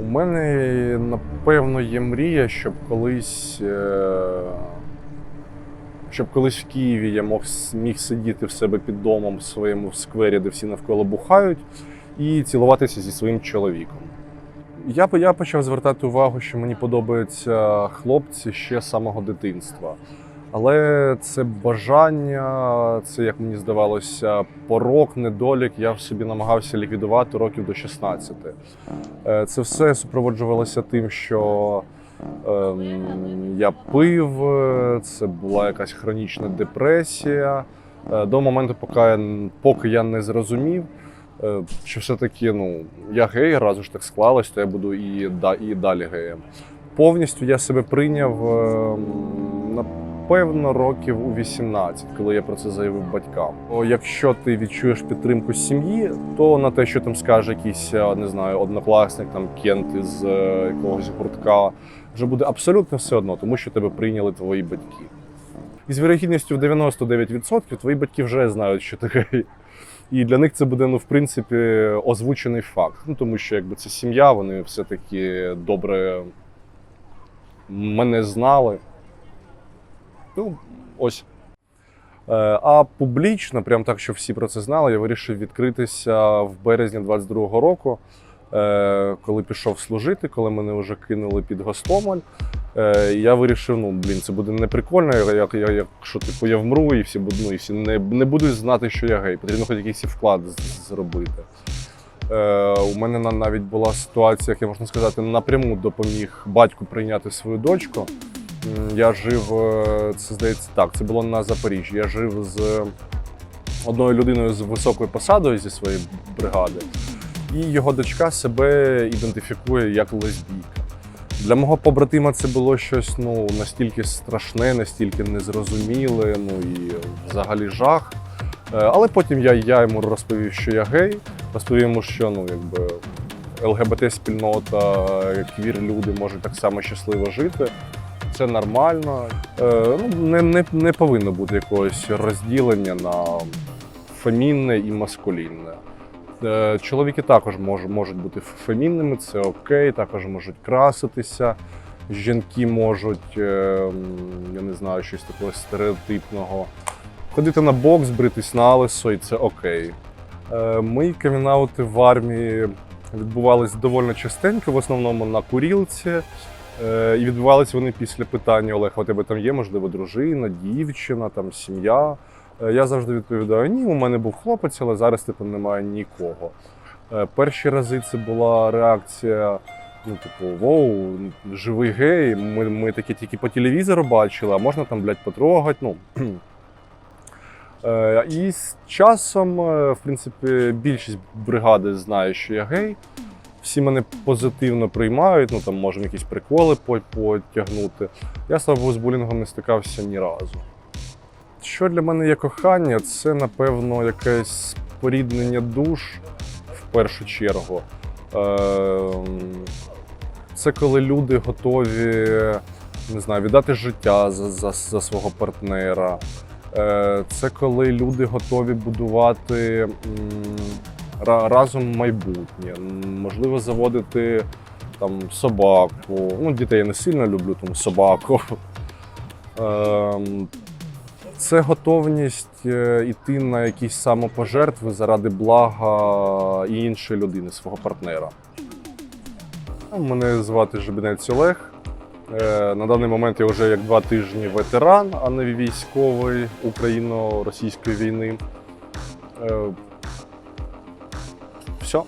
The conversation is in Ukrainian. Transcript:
У мене, напевно, є мрія, щоб колись. е, Щоб колись в Києві я мог, міг сидіти в себе під домом в своєму сквері, де всі навколо бухають, і цілуватися зі своїм чоловіком. Я, я почав звертати увагу, що мені подобаються хлопці ще з самого дитинства. Але це бажання, це, як мені здавалося, порок, недолік, я в собі намагався ліквідувати років до 16. Е, Це все супроводжувалося тим, що ем, я пив, е, це була якась хронічна депресія. Е, До моменту, поки я, поки я не зрозумів, що все-таки ну, я гей, раз уж так склалось, то я буду і, і далі геєм. Повністю я себе прийняв ем, напевно років у 18, коли я про це заявив батькам. О, якщо ти відчуєш підтримку сім'ї, то на те, що там скаже якийсь, е, не знаю, однокласник, там кент із е, якогось гуртка, вже буде абсолютно все одно, тому що тебе прийняли твої батьки. І з вірогідністю в 99% твої батьки вже знають, що гей. І для них це буде, ну, в принципі, озвучений факт. Ну, тому що якби це сім'я, вони все-таки добре мене знали. Ну, ось. Е, А публічно, прям так, щоб всі про це знали, я вирішив відкритися в березні 22-го року, е, коли пішов служити, коли мене вже кинули під Гостомель. Е, Я вирішив, ну блін, це буде неприкольно, як, як, якщо типу я вмру, і всі ну, і всі не, не будуть знати, що я гей. Потрібно хоч якийсь вклад зробити. Е, у мене навіть була ситуація, як я можна сказати, напряму допоміг батьку прийняти свою дочку. Я жив, е, це здається так, це було на Запоріжжі. Я жив з одною людиною з високою посадою зі своєї бригади, і його дочка себе ідентифікує як лесбійка. Для мого побратима це було щось ну, настільки страшне, настільки незрозуміле, ну і взагалі жах. Е, Але потім я, я йому розповів, що я гей, розповів йому, що ну, якби, ЛГБТ-спільнота, квір-люди можуть так само щасливо жити. Це нормально. Е, ну, не, не, не повинно бути якогось розділення на фемінне і маскулінне. Е, Чоловіки також мож, можуть бути фемінними, це окей, також можуть краситися. Жінки можуть, е, я не знаю, щось такого стереотипного. Ходити на бокс, бритись на лисо, і це окей. Е, Мої камінаути в армії відбувалися доволі частенько, в основному на курілці. Е, І відбувалися вони після питання: Олег, у тебе там є, можливо, дружина, дівчина, там сім'я. Е, Я завжди відповідаю: ні, у мене був хлопець, але зараз типу немає нікого. Е, Перші рази це була реакція. Ну, типу, воу, живий гей, ми, ми таке тільки по телевізору бачили, а можна там, блядь, потрогати. Ну. І з часом, в принципі, більшість бригади знає, що я гей. Всі мене позитивно приймають, ну там можемо якісь приколи потягнути. Я слава Богу, з булінгом не стикався ні разу. Що для мене є кохання, це, напевно, якесь споріднення душ в першу чергу. Ем, Це коли люди готові не знаю, віддати життя за, за, за свого партнера. Е, Це коли люди готові будувати разом майбутнє. Можливо, заводити там собаку. Ну, дітей я не сильно люблю, тому собаку. Ем, Це готовність е, йти на якісь самопожертви заради блага іншої людини, свого партнера. Мене звати Жебінець Олег. Е, На даний момент я вже як два тижні ветеран, а не військовий Україно-російської війни. eso.